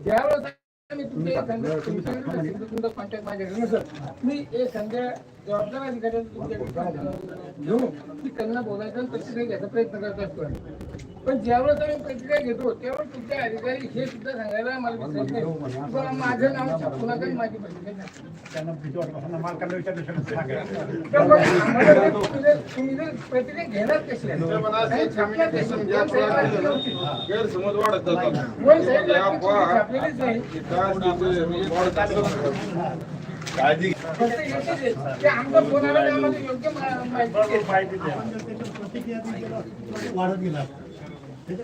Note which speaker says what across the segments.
Speaker 1: ज्यावेळेस मी तुमचा कॉन्टॅक्ट माझ्याकडे नसेल मी एखाद्या जबाबदार अधिकाऱ्याला तुमच्याकडे घेऊन की त्यांना बोलायचं प्रतिक्रिया घ्यायचा प्रयत्न करत असतो. पण ज्यावेळेस आम्ही प्रतिक्रिया घेतो त्यावेळेस तुमचे अधिकारी हे सुद्धा सांगायला मला विसरत नाही. बाबा माझं नाव छापू नका आणि माझी प्रतिक्रिया.
Speaker 2: त्यांना भीती वाटत मालकांना विचारलं
Speaker 1: तुम्ही जर- प्रतिक्रिया घेणार कशी.
Speaker 3: गैरसमज वाढत. काळजी
Speaker 1: आमचा फोन आला योग्य माहिती
Speaker 2: वाढत गेला.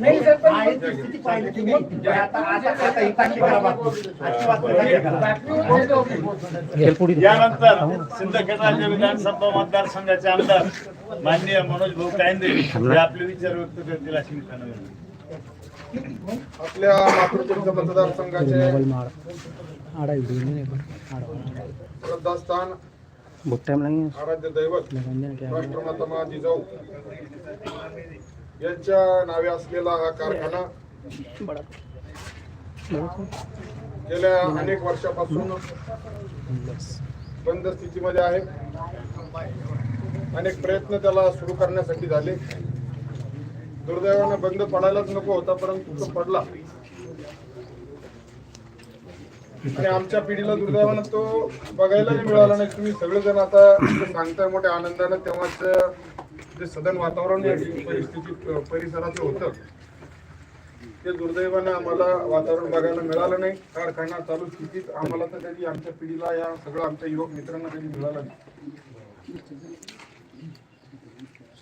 Speaker 1: नाही सर, पण-
Speaker 2: आहे ती स्थिती पाहिली की नाही? आता आता आता टाकी करा बातमी. आजची बातमी टाकी करा.
Speaker 1: बातमीवर होतं.
Speaker 4: यानंतर सिंदखेड राज्य विधानसभा मतदारसंघाचे आमदार माननीय मनोज भाऊ कायंदे हे आपले विचार व्यक्त करतील अशी मी त्यांना विनंती.
Speaker 3: आपल्या लातूर मतदारसंघाचे श्रद्धास्थान आराध्य दैवत राष्ट्रमाता जिजाऊ यांच्या नावे असलेला हा कारखाना गेल्या अनेक वर्षापासून बंद स्थितीमध्ये आहे. अनेक प्रयत्न त्याला सुरू करण्यासाठी झाले. दुर्दैवानं बंद पडायलाच नको होता परंतु तो पडला. आणि आमच्या पिढीला दुर्दैवानं तो बघायलाही मिळाला नाही. तुम्ही सगळेजण आता सांगताय मोठ्या आनंदानं तेव्हाच जे सदन वातावरण परिस्थितीत परिसराचं होतं. ते दुर्दैवानं आम्हाला वातावरण बघायला मिळालं नाही. कारखाना चालू स्थितीत आम्हाला तर कधी आमच्या पिढीला या सगळं आमच्या युवक मित्रांना कधी मिळालं नाही.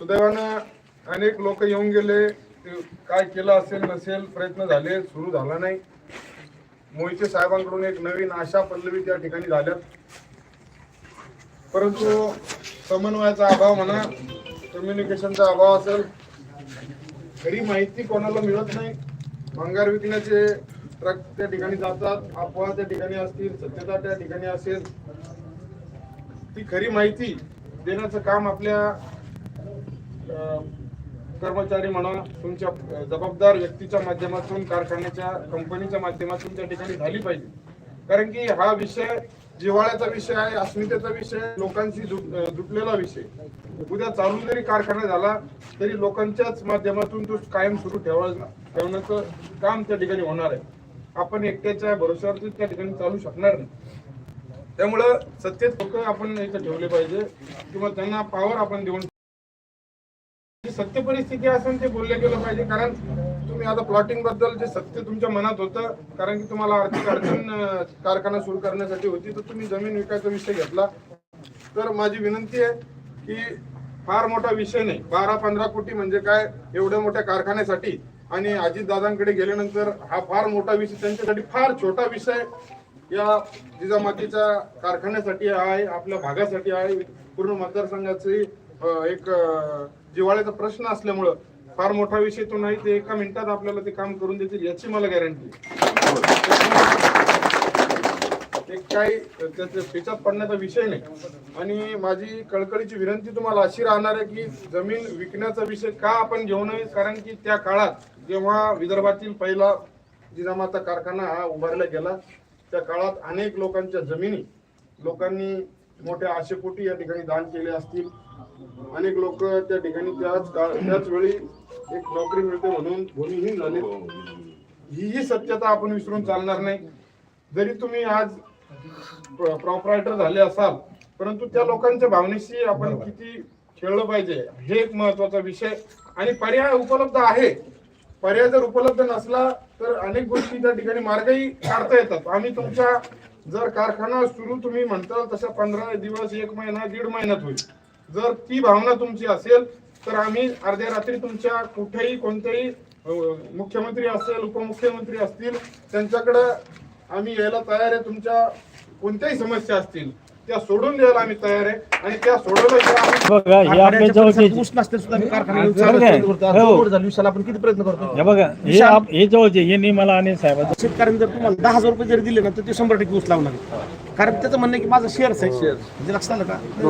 Speaker 3: सुदैवानं अनेक लोक येऊन गेले. ते काय केलं असेल नसेल प्रयत्न झाले सुरू झाला नाही. मोहिते साहेबांकडून एक नवीन आशा पल्लवी त्या ठिकाणी झाल्यात. परंतु समन्वयाचा अभाव म्हणा कम्युनिकेशनचा अभाव असेल खरी माहिती कोणाला मिळत नाही. भंगार विकण्याचे ट्रक त्या ठिकाणी जातात अफवा त्या ठिकाणी असतील सत्यता त्या ठिकाणी असेल ती खरी माहिती देण्याचं काम आपल्या कर्मचारी म्हणा तुमच्या जबाबदार व्यक्तीच्या माध्यमातून कारखान्याच्या कंपनीच्या माध्यमातून त्या ठिकाणी झाली पाहिजे. कारण की हा विषय जिव्हाळ्याचा विषय आहे अस्मितेचा विषय लोकांशी जुटलेला विषय उद्या चालून जरी कारखाना झाला तरी लोकांच्याच माध्यमातून तो कायम सुरू ठेवा ठेवण्याचं काम त्या ठिकाणी होणार आहे. आपण एकट्याच्या भरोश्यावरती त्या ठिकाणी चालू शकणार नाही. त्यामुळं सत्तेत लोक आपण इथं ठेवले पाहिजे किंवा त्यांना पावर आपण देऊन सत्य परिस्थिती असेल ते बोलले गेलं पाहिजे कारण तुम्ही आता प्लॉटिंगबद्दल जे सत्य तुमच्या मनात होतं कारण की तुम्हाला आर्थिक अडचण कारखाना सुरू करण्यासाठी होती तर तुम्ही जमीन विकायचा विषय घेतला. तर माझी विनंती आहे की फार मोठा विषय नाही. बारा पंधरा कोटी म्हणजे काय? एवढ्या मोठ्या कारखान्यासाठी. आणि अजितदादांकडे गेल्यानंतर हा फार मोठा विषय त्यांच्यासाठी फार छोटा विषय या जिजामातीच्या कारखान्यासाठी आहे आपल्या भागासाठी आहे. पूर्ण मतदारसंघाचे एक जिवाळ्याचा जिव्हाळ्याचा प्रश्न असल्यामुळं फार मोठा विषय तो नाही ते एका मिनिटात आपल्याला ते काम करून देतील याची मला गॅरंटी एक काही त्याच्या त्याच्यात पडण्याचा विषय नाही. आणि माझी कळकळीची विनंती तुम्हाला अशी राहणार आहे की जमीन विकण्याचा विषय का आपण घेऊ नये कारण की त्या काळात जेव्हा विदर्भातील पहिला जिजामाता कारखाना हा उभारला गेला त्या काळात अनेक लोकांच्या जमिनी लोकांनी मोठ्या आशेपोटी या ठिकाणी दान केले असतील. अनेक लोक त्या ठिकाणी त्याच काळ- त्याच वेळी एक नोकरी मिळते म्हणून भूमिहीन झाले ही ही सत्यता आपण विसरून चालणार नाही. जरी तुम्ही आज प्रॉपरायटर झाले असाल परंतु त्या लोकांच्या भावनेशी आपण किती खेळलं पाहिजे हे एक महत्त्वाचा विषय. आणि पर्याय उपलब्ध आहे. पर्याय जर उपलब्ध नसला तर अनेक गोष्टी त्या ठिकाणी मार्गही काढता येतात. आम्ही तुमच्या जर कारखाना सुरू तुम्ही म्हणताल तशा पंधरा दिवस एक महिना दीड महिन्यात होईल. जर ती भावना तुमची असेल तर आम्ही अर्ध्या रात्री तुमच्या कुठेही कोणत्याही मुख्यमंत्री असेल उपमुख्यमंत्री असतील त्यांच्याकडं आम्ही यायला तयार आहे. तुमच्या कोणत्याही समस्या असतील त्या सोडून द्यायला आम्ही तयार आहे. आणि त्या सोडवल्याशिवाय
Speaker 2: आपण किती प्रयत्न करतो?
Speaker 5: हे बघा हे हे जवळचे हे नाही मला आणि साहेबाचं
Speaker 2: शेतकऱ्यांनी जर तुम्हाला दहा हजार रुपये जरी दिले ना तर ते शंभर टक्के ऊस लावणार. कारण त्याचं म्हणणं की माझा शेअर्स आहे. म्हणजे लक्षात आलं का?